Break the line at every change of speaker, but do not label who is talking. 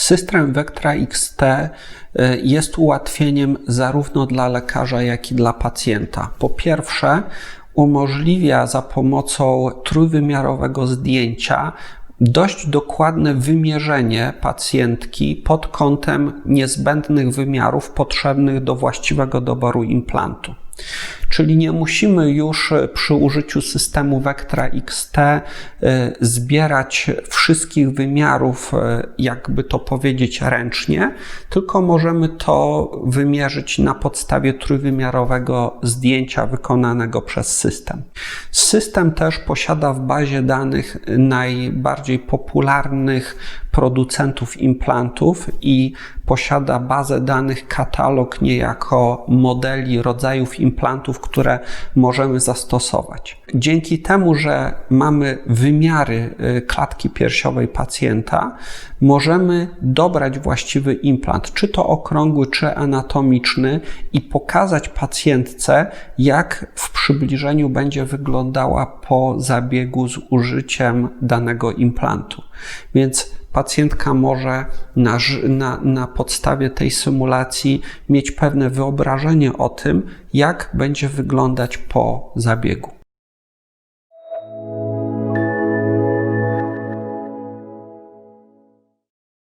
System Vectra XT y, jest ułatwieniem zarówno dla lekarza, jak i dla pacjenta. Po pierwsze, umożliwia za pomocą trójwymiarowego zdjęcia dość dokładne wymierzenie pacjentki pod kątem niezbędnych wymiarów potrzebnych do właściwego doboru implantu. Czyli nie musimy już przy użyciu systemu Vectra XT y, zbierać wszystkich wymiarów, y, jakby to powiedzieć, ręcznie, tylko możemy to wymierzyć na podstawie trójwymiarowego zdjęcia wykonanego przez system. System też posiada w bazie danych najbardziej popularnych producentów implantów i posiada bazę danych, katalog niejako modeli, rodzajów implantów, które możemy zastosować. Dzięki temu, że mamy wymiary y, klatki piersiowej pacjenta, możemy dobrać właściwy implant, czy to okrągły, czy anatomiczny, i pokazać pacjentce, jak w przybliżeniu będzie wyglądała po zabiegu z użyciem danego implantu. Więc pacjentka może na, na, na podstawie tej symulacji mieć pewne wyobrażenie o tym, jak będzie wyglądać po zabiegu.